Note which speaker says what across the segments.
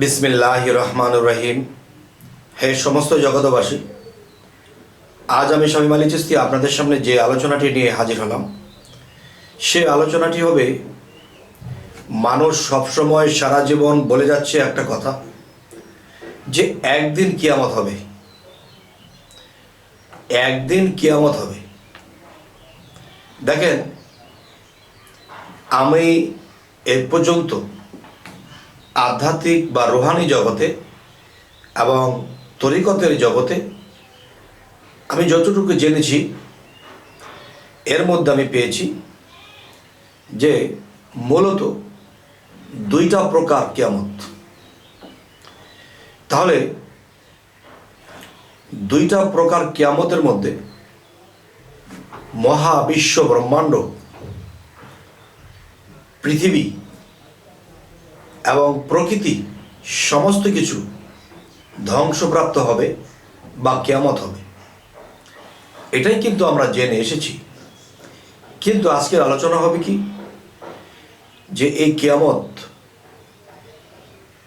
Speaker 1: বিসমিল্লাহ রহমান রহিম। হে সমস্ত জগতবাসী আজ আমি স্বামী মালি চিস্তি আপনাদের সামনে যে আলোচনাটি নিয়ে হাজির হলাম, সে আলোচনাটি হবে, মানুষ সবসময় সারা জীবন বলে যাচ্ছে একটা কথা, যে একদিন কিয়ামত হবে। একদিন কিয়ামত হবে। দেখেন, আমি এ পর্যন্ত আধ্যাত্মিক বা রোহানি জগতে এবং তরিকতের জগতে আমি যতটুকু জেনেছি, এর মধ্যে আমি পেয়েছি যে মূলত দুইটা প্রকার কিয়ামত। তাহলে দুইটা প্রকার কেয়ামতের মধ্যে মহাবিশ্ব ব্রহ্মাণ্ড, পৃথিবী এবং প্রকৃতি সমস্ত কিছু ধ্বংসপ্রাপ্ত হবে বা কেয়ামত হবে। এটাই কিন্তু আমরা জেনে এসেছি। কিন্তু আজকের আলোচনা হবে কি? যে এই কেয়ামত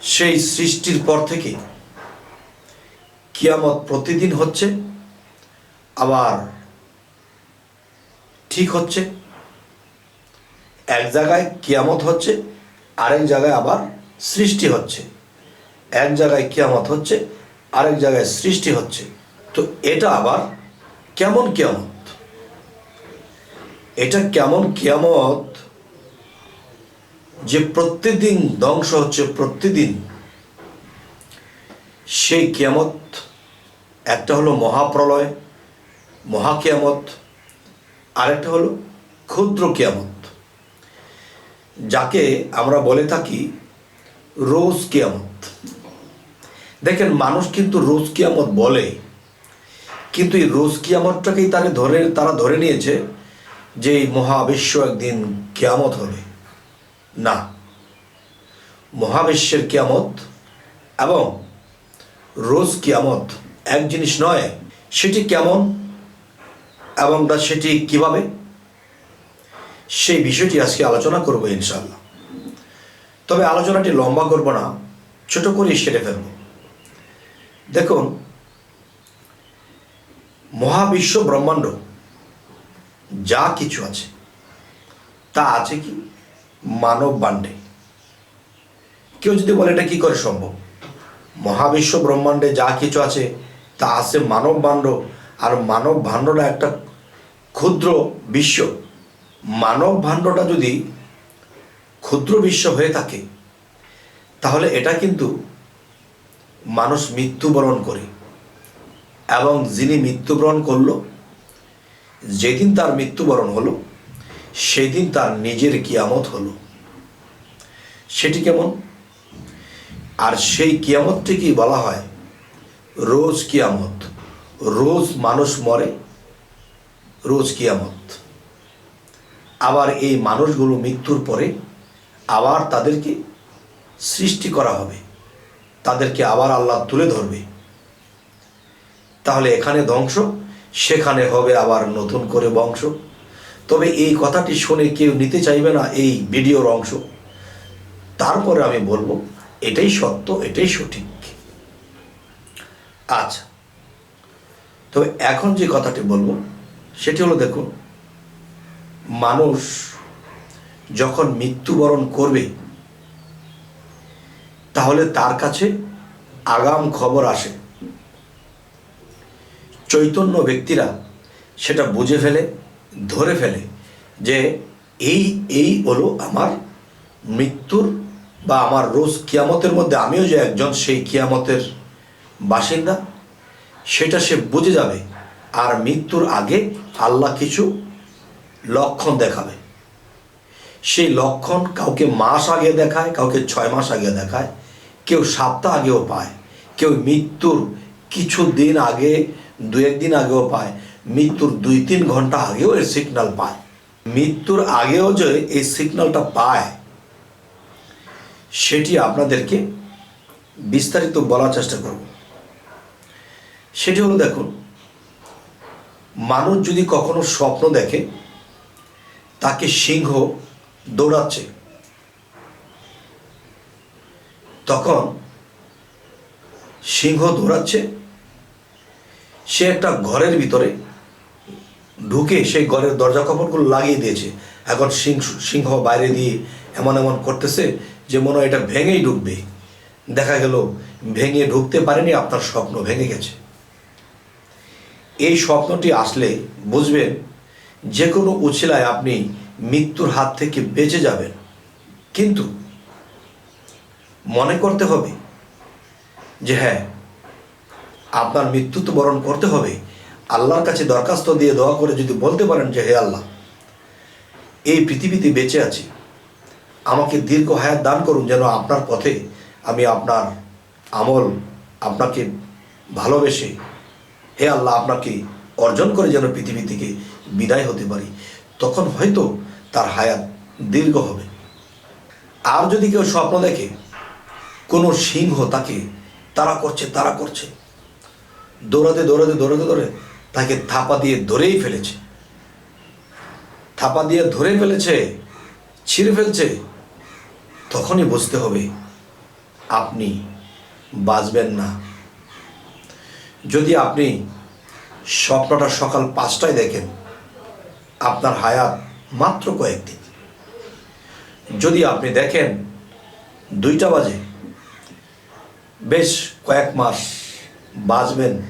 Speaker 1: সেই সৃষ্টির পর থেকে কিয়ামত প্রতিদিন হচ্ছে, আবার ঠিক হচ্ছে। এক জায়গায় কিয়ামত হচ্ছে আরেক জায়গায় আবার সৃষ্টি হচ্ছে। এক জায়গায় কেয়ামত হচ্ছে, আরেক জায়গায় সৃষ্টি হচ্ছে। তো এটা আবার কেমন কেয়ামত? এটা কেমন কেয়ামত যে প্রতিদিন ধ্বংস হচ্ছে প্রতিদিন? সেই কেয়ামত একটা হলো মহাপ্রলয়, মহাকিয়ামত, আরেকটা হলো ক্ষুদ্র কিয়ামত। যাকে আমরা বলে থাকি রোজ কিয়ামত। দেখেন, মানুষ কিন্তু রোজ কিয়ামত বলে, কিন্তু এই রোজ কিয়ামতটাকেই তারা ধরে তারা ধরে নিয়েছে যে এই মহাবিশ্ব একদিন কিয়ামত হবে। না। মহাবিশ্বের কিয়ামত এবং রোজ কিয়ামত এক জিনিস নয়, সেটি কেমন এবং তা সেটি কীভাবে? সেই বিষয়টি আজকে আলোচনা করব ইনশাল্লাহ তবে আলোচনাটি লম্বা করব না, ছোট করে সেরে ফেলব। দেখুন, মহাবিশ্ব ব্রহ্মাণ্ড, যা কিছু আছে, তা আছে কি? মানব বাণ্ডে। কেউ যদি বলে এটা কি করে সম্ভব? মহাবিশ্ব ব্রহ্মাণ্ডে যা কিছু আছে, তা আছে মানব ভাণ্ড আর মানব ভাণ্ডটা একটা ক্ষুদ্র বিশ্ব। মানব ভাণ্ডটা যদি ক্ষুদ্র বিশ্ব হয়ে থাকে, তাহলে এটা কিন্তু মানুষ মৃত্যুবরণ করে। এবং যিনি মৃত্যুবরণ করল, যেদিন তার মৃত্যুবরণ হলো, সেদিন তার নিজের কিয়ামত হলো। সেটি কেমন? আর সেই কিয়ামতটিকেই বলা হয় রোজ কিয়ামত। রোজ মানুষ মরে, রোজ কিয়ামত। আবার এই মানুষগুলো মৃত্যুর পরে আবার তাদেরকে সৃষ্টি করা হবে। তাদেরকে আবার আল্লাহ তুলে ধরবে। তাহলে এখানে ধ্বংস, সেখানে হবে আবার নতুন করে বংশ। তবে এই কথাটি শুনে কেউ নিতে চাইবে না এই ভিডিওর অংশ। তারপরে আমি বলব, এটাই সত্য, এটাই সঠিক। আচ্ছা তবে এখন যে কথাটি বলব, সেটি হলো দেখুন মানুষ যখন মৃত্যুবরণ করবে, তাহলে তার কাছে আগাম খবর আসে। চৈতন্য ব্যক্তিরা সেটা বুঝে ফেলে, ধরে ফেলে যে এই এই হলো আমার মৃত্যুর বা আমার রোজ কিয়ামতের মধ্যে আমিও যে একজন সেই কিয়ামতের বাসিন্দা, সেটা সে বুঝে যাবে। আর মৃত্যুর আগে আল্লাহ কিছু লক্ষণ দেখাবে। সেই লক্ষণ কাউকে মাস আগে দেখায়, কাউকে ছয় মাস আগে দেখায়, কেউ সপ্তাহ আগেও পায়, কেউ মৃত্যুর কিছু দিন আগে, দু একদিন আগেও পায়, মৃত্যুর দুই তিন ঘণ্টা আগেও এর সিগন্যাল পায়। মৃত্যুর আগেও যে এই সিগন্যালটা পায়, সেটি আপনাদেরকে বিস্তারিত বলার চেষ্টা করব। সেটি হলো দেখুন, মানুষ যদি কখনো স্বপ্ন দেখে তাকে সিংহ দৌড়াচ্ছে। তখন সিংহ দৌড়াচ্ছে, সে একটা ঘরের ভিতরে ঢুকে সেই ঘরের দরজা কপড়গুলো লাগিয়ে দিয়েছে। এখন সিংহ সিংহ বাইরে দিয়ে এমন এমন করতেছে যে মনে হয় এটা ভেঙেই ঢুকবে। দেখা গেল ভেঙে ঢুকতে পারেনি, আপনার স্বপ্ন ভেঙে গেছে। এই স্বপ্নটি আসলে বুঝবেন যে কোনো উছিলায় আপনি মৃত্যুর হাত থেকে বেঁচে যাবেন। কিন্তু মনে করতে হবে যে হ্যাঁ আপনার মৃত্যু তো বরণ করতে হবে। আল্লাহর কাছে দরখাস্ত দিয়ে দোয়া করে যদি বলতে পারেন যে, হে আল্লাহ, এই পৃথিবীতে বেঁচে আছি। আমাকে দীর্ঘ হায়াত দান করুন যেন আপনার পথে আমি আপনার আমল আপনাকে ভালোবেসে, হে আল্লাহ, আপনাকে অর্জন করে যেন পৃথিবী থেকে বিদায় হতে পারি, তখন হয়তো তার হায়াত দীর্ঘ হবে। আর যদি কেউ স্বপ্ন দেখে, কোনো সিংহ তাকে তারা করছে তারা করছে। দৌড়াতে দৌড়াতে দৌড়াতে দৌড়ে তাকে থাপা দিয়ে ধরেই ফেলেছে। থাপা দিয়ে ধরে ফেলেছে, ছিঁড়ে ফেলছে, তখনই বুঝতে হবে আপনি বাঁচবেন না। যদি আপনি স্বপ্নটা সকাল পাঁচটায় দেখেন আপনার হায়াত মাত্র কয়েকদিন। যদি আপনি দেখেন দুইটা বাজে, বেশ কয়েক মাস বাঁচবেন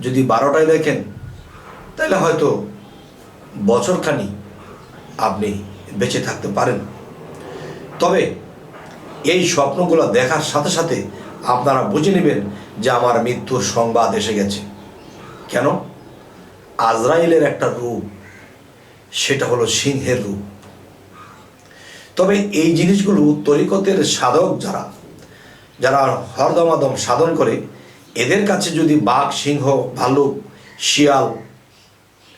Speaker 1: যদি বারোটায় দেখেন, তাহলে হয়তো বছরখানি আপনি বেঁচে থাকতে পারেন। তবে এই স্বপ্নগুলো দেখার সাথে সাথে আপনারা বুঝে নেবেন যে আমার মৃত্যুর সংবাদ এসে গেছে। কেন? আজরাইলের একটা রূপ, সেটা হলো সিংহের রূপ। তবে এই জিনিসগুলো তরিকতের সাধক যারা যারা হরদমাদম সাধন করে, এদের কাছে যদি বাঘ, সিংহ ভালুক শিয়াল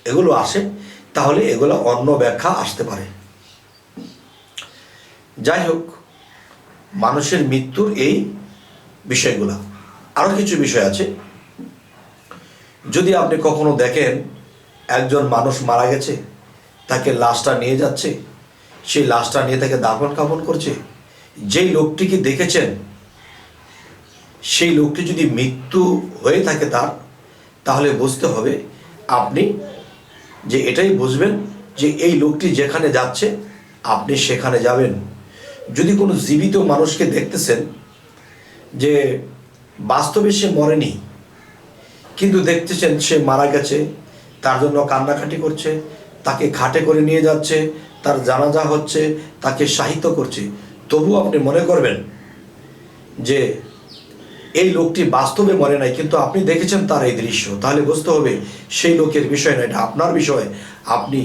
Speaker 1: এগুলো আসে, তাহলে এগুলো অন্য ব্যাখ্যা আসতে পারে। যাই হোক, মানুষের মৃত্যুর এই বিষয়গুলা। আরও কিছু বিষয় আছে। যদি আপনি কখনো দেখেন একজন মানুষ মারা গেছে, তাকে লাশটা নিয়ে যাচ্ছে, সেই লাশটা নিয়ে তাকে দাফন কাফন করছে। যেই লোকটিকে দেখেছেন, সেই লোকটি যদি মৃত্যু হয়ে থাকে তার, তাহলে বুঝতে হবে আপনি যে এটাই বুঝবেন যে এই লোকটি যেখানে যাচ্ছে, আপনি সেখানে যাবেন। যদি কোনো জীবিত মানুষকে দেখতেছেন যে বাস্তবে সে মরেনি, কিন্তু দেখতেছেন সে মারা গেছে তার জন্য কান্নাকাটি করছে, তাকে খাটে করে নিয়ে যাচ্ছে, তার জানাজা হচ্ছে, তাকে সাহিত্য করছে। তবু আপনি মনে করবেন যে এই লোকটি বাস্তবে মরে নাই, কিন্তু আপনি দেখেছেন তার এই দৃশ্য। তাহলে বুঝতে হবে সেই লোকের বিষয় না, এটা আপনার বিষয়। আপনি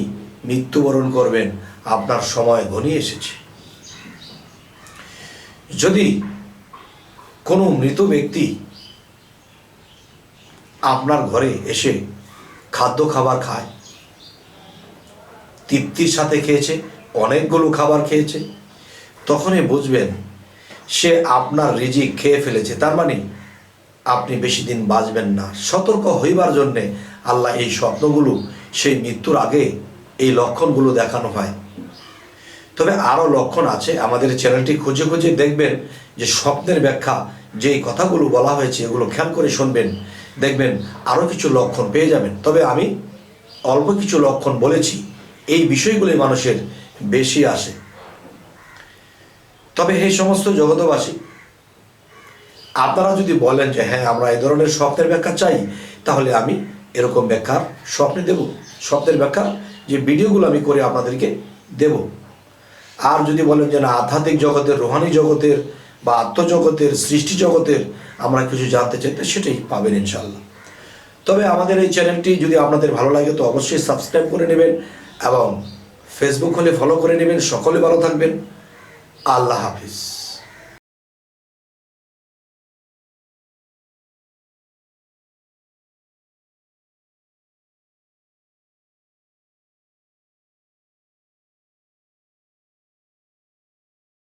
Speaker 1: মৃত্যুবরণ করবেন, আপনার সময় ঘনিয়ে এসেছে। যদি কোনো মৃত ব্যক্তি আপনার ঘরে এসে খাদ্য খাবার খায়। তৃপ্তির সাথে খেয়েছে, অনেকগুলো খাবার খেয়েছে। তখনই বুঝবেন, সে আপনার রিজিক খেয়ে ফেলেছে। তার মানে আপনি বেশি দিন বাঁচবেন না। সতর্ক হইবার জন্যে আল্লাহ এই স্বপ্নগুলো, সেই মৃত্যুর আগে এই লক্ষণগুলো দেখানো হয়। তবে আরও লক্ষণ আছে। আমাদের চ্যানেলটি খুঁজে খুঁজে দেখবেন যে স্বপ্নের ব্যাখ্যা যে কথাগুলো বলা হয়েছে, এগুলো খেয়াল করে শুনবেন। দেখবেন আরও কিছু লক্ষণ পেয়ে যাবেন। তবে আমি অল্প কিছু লক্ষণ বলেছি। এই বিষয়গুলি মানুষের বেশি আসে। তবে এই সমস্ত জগতবাসী আপনারা যদি বলেন যে হ্যাঁ আমরা এই ধরনের স্বপ্নের ব্যাখ্যা চাই, তাহলে আমি এরকম ব্যাখ্যার স্বপ্নে দেব। স্বপ্নের ব্যাখ্যা যে ভিডিওগুলো আমি করে আপনাদেরকে দেব। আর যদি বলেন যে, না, আধ্যাত্মিক জগতের, রোহানি জগতের বা আত্মজগতের সৃষ্টি জগতের আমরা কিছু জানতে চাইতে সেটাই পাবেন ইনশাল্লাহ তবে আমাদের এই চ্যানেলটি যদি আপনাদের ভালো লাগে, তো অবশ্যই সাবস্ক্রাইব করে নেবেন এবং ফেসবুক হলে ফলো করে নেবেন। সকলে ভালো থাকবেন। আল্লাহ হাফিজ।